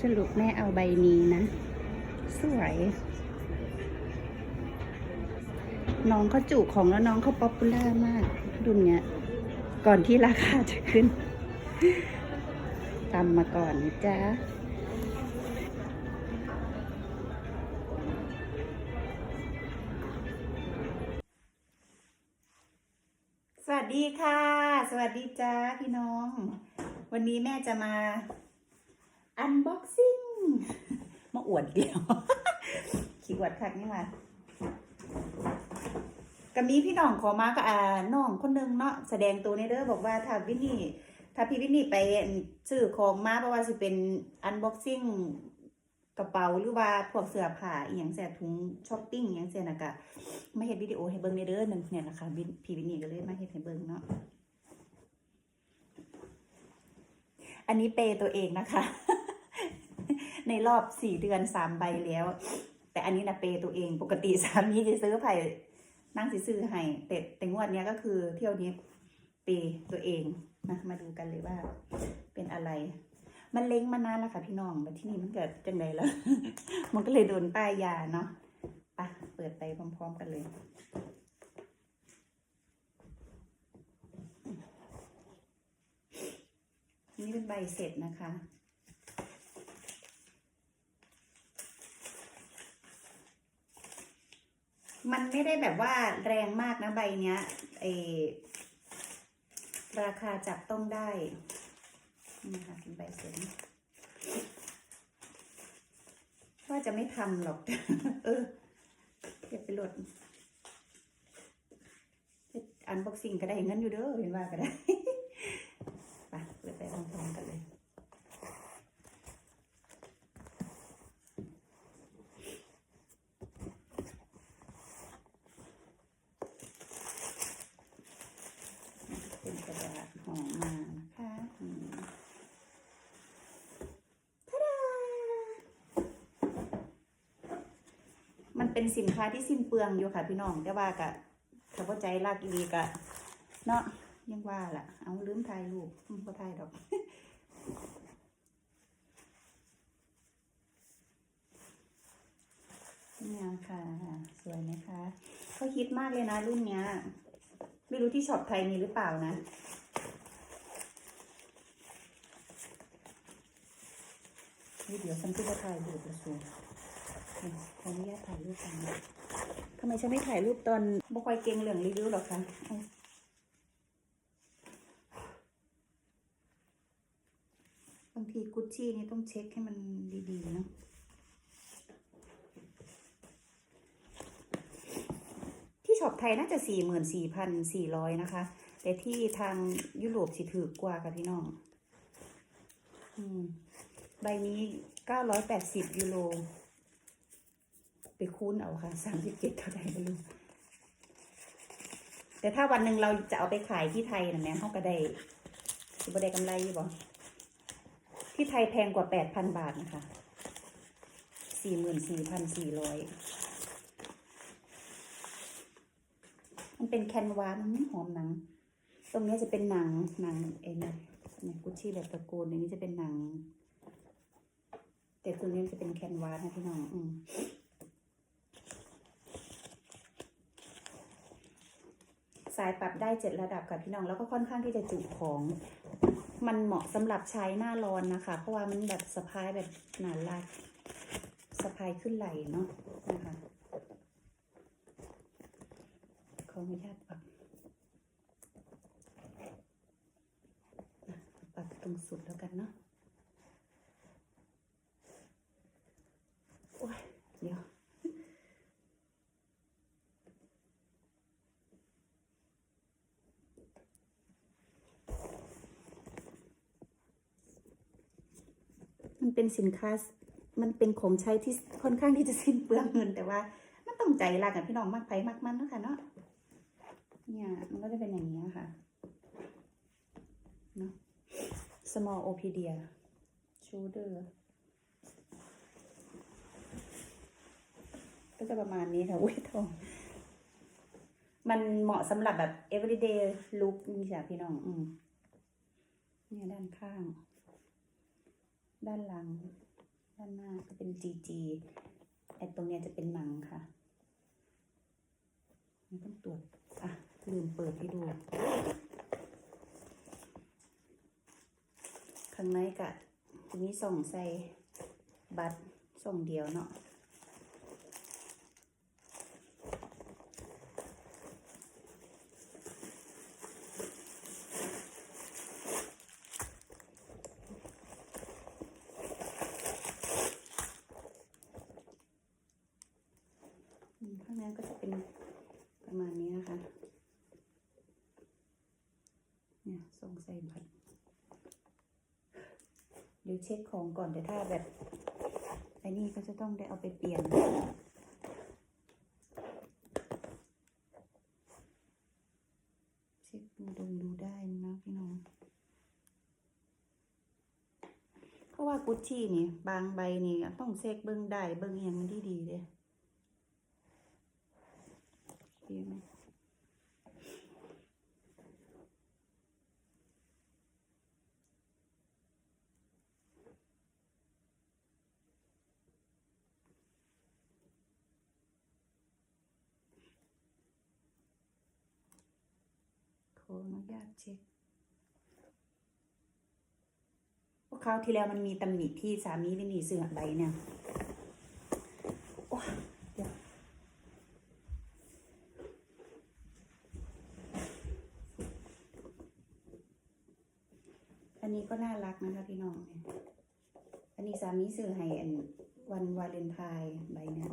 สรุปแม่เอาใบนี้นะ สวย น้องเขาจุของแล้วน้องเขาป๊อปปูล่ามากรุ่นเนี้ย ก่อนที่ราคาจะขึ้นตามมาก่อนนะจ๊ะสวัสดีค่ะ สวัสดีจ้าพี่น้อง วันนี้แม่จะมา อันบ็อกซิ่งมาอวดเดียว ขี้อวดคักนี่มาก็มีพี่น้องขอมาก็อ่าน้องคนหนึงเนาะแสดงตัวในเด้อบอกว่าถ้าวินนี่ถ้าพี่วินนี่ไปซื้อของมาเพราะว่าสิเป็นอันบ็อกซิ่งกระเป๋าหรือว่าพวกเสื้อผ้าอีหยังแส่ถุงช้อปปิ้งอหยังแส่นะก็มาเฮ็ดวิดีโอให้เบิ่งในเด้อหนึ่งเนี่ยนะคะพี่วินนี่ก็เลยมาเฮ็ดให้เบิ่งเนาะอันนี้เปย์ตัวเองนะคะ ในรอบสี่เดือนสามใบแล้ว แต่อันนี้นะเปย์ตัวเองปกติสามีจะซื้อไผ่นั่งสิซื้อให้แต่แต่งวดเนี้ยก็คือเที่ยวนี้เปย์ตัวเองนะมาดูกันเลยว่า เป็นอะไร มันเล้งมานานแล้วค่ะพี่น้องแต่ที่นี่มันเกิดจังไดแล้วมันก็เลยโดนป้ายยาเนาะไปะเปิดไปพร้อม ๆ กันเลยนี่เป็นใบเสร็จนะคะ มันไม่ได้แบบว่าแรงมากนะใบเนี้ยเอราคาจับต้องได้นี่นะคะเป็นใบเสร็จว่าจะไม่ทำหรอก เออเก็บไปโหลดอันบ็อกซิ่งก็ได้เงินอยู่เด้อเห็นว่าก็ได้ ไปเปิดไปพร้อมๆกันเลย เป็นกระดาษห่อมานะคะอืมทะดามัน เป็นสินค้าที่สิ้นเปลืองอยู่ค่ะพี่น้องแต่ว่ากะถ้าว่าใจลากีดีกะเนาะยังว่าล่ะ เอาลืมถ่ายรูปอืมบ่ถ่ายดอกเนี่ยค่ะ สวยไหมคะเขาฮิตมากเลยนะรุ่นเนี้ย ไม่รู้ที่ช็อปไทยมีหรือเปล่านะนี่เดี๋ยวฉันก็จะถ่ายรูปละสูนี่ ขออนุญาตถ่ายรูปกันทำไมฉันไม่ถ่ายรูปตอนบ่ค่อยเก่งเรื่องรีวิวหรอกคะบางทีกุชชี่นี่ต้องเช็คให้มันดีๆเนาะที่ช็อปไทยน่าจะสี่หมื่นสี่พันสี่ร้อยนะคะ แต่ที่ทางยุโรปสิถือกว่าค่ะพี่น้องอืมใบนี้เก้าร้อยแปดสิบยูโร ไปคูณเอาค่ะสามสิบเจ็ดเท่าไหร่ไม่รู้แต่ถ้าวันหนึ่งเราจะเอาไปขายที่ไทยนะแม่เขาก็ได้สิบได้กำไรอยู่บ่ที่ไทยแพงกว่าแปดพันบาทนะคะสี่หมื่นสี่พันสี่ร้อยมันเป็นแคนวาสมันไม่หอมหนัง ตรงนี้จะเป็นหนังหนังเอ็นเนี่ยกุชชี่แบบตะโกนอันนี้จะเป็นหนัง แต่ตัวนี้จะเป็นแคนวาสนะพี่น้องอืม สายปรับได้เจ็ดระดับกับพี่น้องแล้วก็ค่อนข้างที่จะจุของมันเหมาะสำหรับใช้หน้าร้อนนะคะ เพราะว่ามันแบบสะพายแบบหนาลากสะพายขึ้นไหลเนาะนะคะขออนุญาตปรับปรับตรงสุดแล้วกันเนาะโอ้ยเดี๋ยว เป็นสินค้า มันเป็นของใช้ที่ค่อนข้างที่จะสิ้นเปลืองเงินแต่ว่า มันต้องใจรักกับพี่น้องมากไปมากมันนะคะเนาะเนี่ยมันก็จะเป็นอย่างนี้ค่ะเนาะ small opedia shoulder ก็จะประมาณนี้ค่ะอุ้ยทองมันเหมาะสำหรับแบบ everyday look นี่จ้ะพี่น้อง อืมเนี่ยด้านข้าง ด้านหลัง ด้านหน้าก็เป็นจีจีไอตรงเนี้ยจะเป็นหนังค่ะนี่ต้องตรวจอะลืมเปิดให้ดู ข้างในกะจะมีส่องใส่บัตรส่องเดียวเนาะ อืมข้างในก็จะเป็นประมาณนี้นะคะ เนี่ยส่งใส่บัตร เดี๋ยวเช็คของก่อนแต่ถ้าแบบไอ้นี่ก็จะต้องได้เอาไปเปลี่ยนเช็คดูดงดูได้นะพี่น้องเพราะว่ากุชชี่นี่ บางใบนี่ต้องเช็คเบิ้งได้เบิ้งอย่างมันดีดีเลยดีไหมข ออนุญาตเช็คพวกคราที่แล้วมันมีตำหนิที่สามีวินีเสือใบเนี่ยโอ้เดี๋ยวอันนี้ก็น่ารักนะคะพี่น้อง อันนี้สามีซื้อให้อันวันวาเลนไทน์ใบเนี้ย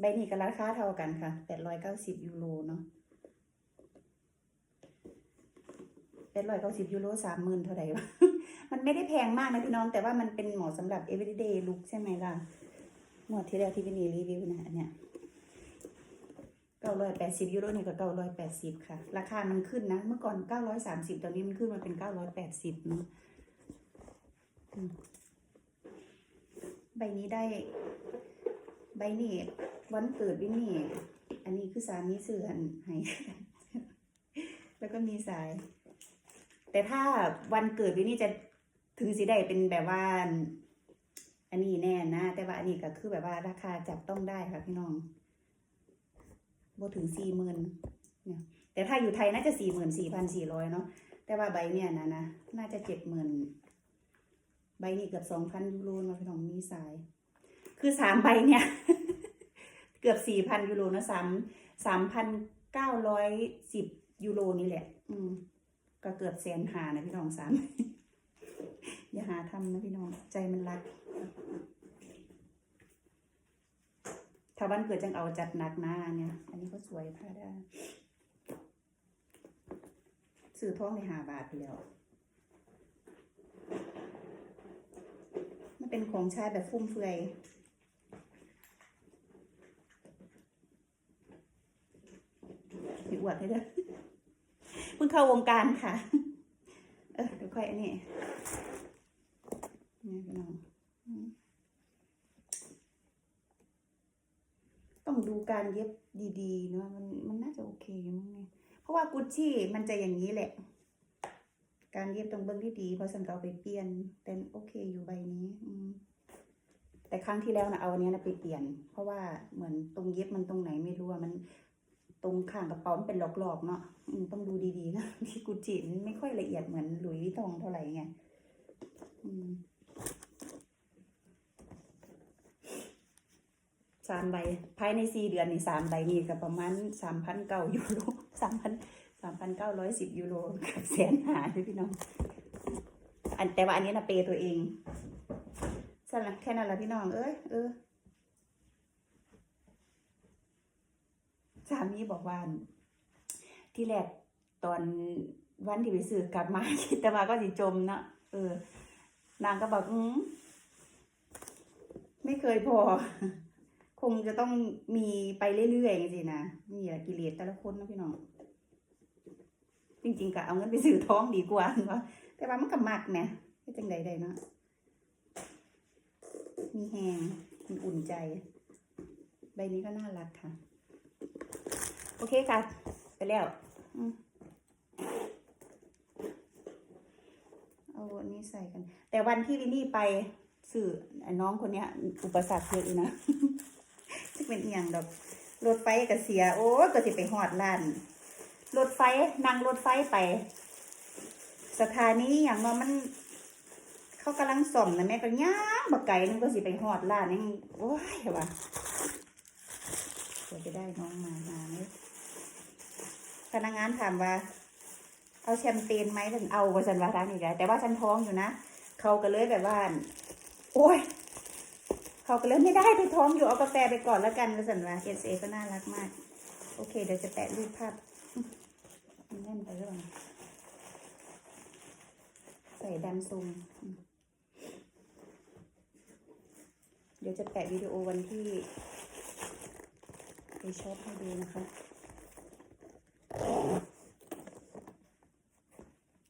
ใบนี้ก็ราคาเท่ากันค่ะแปดร้อยเก้าสิบยูโรเนาะแปดร้อยเก้าสิบยูโรสามหมื่นเท่าไหร่วะ มันไม่ได้แพงมากนะพี่น้อง แต่ว่ามันเป็นเหมาะสำหรับ everyday look ใช่ไหมล่ะ หมวดที่แล้วที่พี่นีรีวิวนะอันเนี้ยเก้าร้อยแปดสิบยูโรนี่ก็เก้าร้อยแปดสิบค่ะ ราคามันขึ้นนะ เมื่อก่อนเก้าร้อยสามสิบตอนนี้มันขึ้นมาเป็นเก้าร้อยแปดสิบเนาะใบนี้ได้ ใบนี้วันเกิดวินนี่ อันนี้คือสามีเสื่อนให้แล้วก็มีสาย แต่ถ้าวันเกิดวินนี่จะถึงสิได้เป็นแบบว่า อันนี้แน่นะ แต่ว่าอันนี้ก็คือแบบว่าราคาจับต้องได้ค่ะพี่น้องบ่ถึงสี่หมื่นเนี่ยแต่ถ้าอยู่ไทยน่าจะสี่หมื่นสี่พันสี่ร้อยเนาะ แต่ว่าใบเนี่ยนะนะ น่าจะเจ็ดหมื่น ใบนี้เกือบสองพันยูโรเนาะพี่น้องมีสาย คือสามใบเนี่ย เกือบสี่พันยูโรนะสามสามพันเก้าร้อยสิบยูโรนี่แหละ อืม ก็เกือบแสนหานะพี่น้องสามอย่าหาทำนะพี่น้องใจมันรัก ถ้าวันเกิดจังเอาจัดหนักนะเนี่ย อันนี้ก็สวยผ้าได้ซื้อท้องในหาบาทไปแล้วมันเป็นของใช้แบบฟุ่มเฟือยมีอ วดให้ด้วยเพิ่งเข้าวงการค่ะ เออเดี๋ยวค่อยอันนี้นี่พี่น้องต้องดูการเย็บดีๆเนาะมันมันน่าจะโอเคมั้งเนี่ยเพราะว่ากุชชี่มันจะอย่างนี้แหละ การเย็บตรงเบิ้งที่ดีเพราะสันก็เอาไปเปลี่ยนแต่โอเคอยู่ใบนี้ อืมแต่ครั้งที่แล้วนะเอาอันเนี้ยนะไปเปลี่ยน เพราะว่าเหมือนตรงเย็บมันตรงไหนไม่รู้อะมัน ตรงข้างกระเป๋ามันเป็นหลอกๆเนาะต้องดูดีๆนะที่กุชชี่มันไม่ค่อยละเอียดเหมือนหลุยส์วิตองเท่าไหร่ไงอืมสามใบ ภายในสี่เดือนนี่สามใบนี่ก็ประมาณสามพันเก้ายูโรสามพันสามพันเก้าร้อยสิบยูโรกับแสนหาเลยพี่น้อง อันแต่ว่าอันนี้นะเปย์ตัวเองสั่นละแค่นั้นละพี่น้อง เอ้ยเออ สามีบอกว่าที่แรกตอนวันที่ไปซื้อกลับมาคิดแต่ว่าก็สิจมเนาะเออ นางก็บอกอืมไม่เคยพอ คงจะต้องมีไปเรื่อยๆจริงๆนะนี่แหละกิเลสแต่ละคนนะพี่น้องจริงๆก็เอาเงินไปซื้อท้องดีกว่าเนาะแต่ว่ามันก็มักเนี่ยให้จังใดใดเนาะมีแหงมีอุ่นใจ ใบนี้ก็น่ารักค่ะ โอเคค่ะ ไปแล้วเอืมนี้ใส่กัน แต่วันที่วินนี่ไปสื่อน้องคนเนี้ย อุปสรรคเยอะนะจะเป็นอย่างดอกรถไฟก็เสีย โอ้ก็จะไปหอดล้านรถไฟนั่งรถไฟไป สถานีอย่างว่ามันเขากำลังส่อมนะแม่ก็ย่างบักไก่นึงก็สิไปหอดล้านนี่โอ้ยว่ะเดี๋ยวจะได้น้องมามาไหม พนักงานถามว่า เอาแชมเปญไหมถึงเอาว่าฉันว่าทางนี้แหละแต่ว่าฉันท้องอยู่นะเขาก็เลยแบบว่าโอ้ยเขาก็เลยไม่ได้ไปท้องอยู่เอากาแฟไปก่อนแล้วกันว่าสันว่าเอสเอก็น่ารักมาก โอเค เดี๋ยวจะแปะรูปภาพมันแน่นไปหรือเปล่าใส่ดันซูมอืมเดี๋ยวจะแปะวิดีโอวันที่ไปช็อปให้ดูนะคะ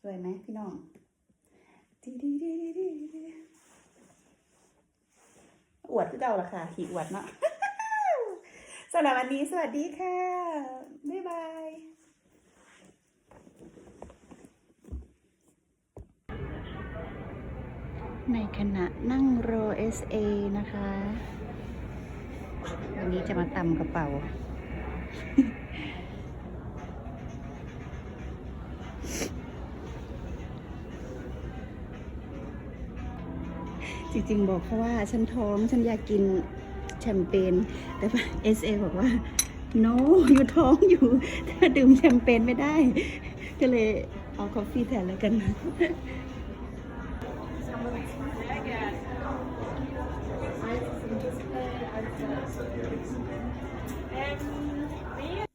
สวยไหมพี่น้องดีดีดีดีดีดีอวดคือเก่าละค่ะ ขี่อวดเนาะสำหรับวันนี้สวัสดีค่ะ บ๊ายบายในขณะนั่งโรเอ SA นะคะ วันนี้จะมาตำกระเป๋า จริงๆบอกเขาว่าฉันท้องฉันอยากกินแชมเปญแต่ว่า SA บอกว่า no อยู่ท้องอยู่ถ้าดื่มแชมเปญไม่ได้ ก็เลยเอากาแฟแทนแล้วกัน Ähm,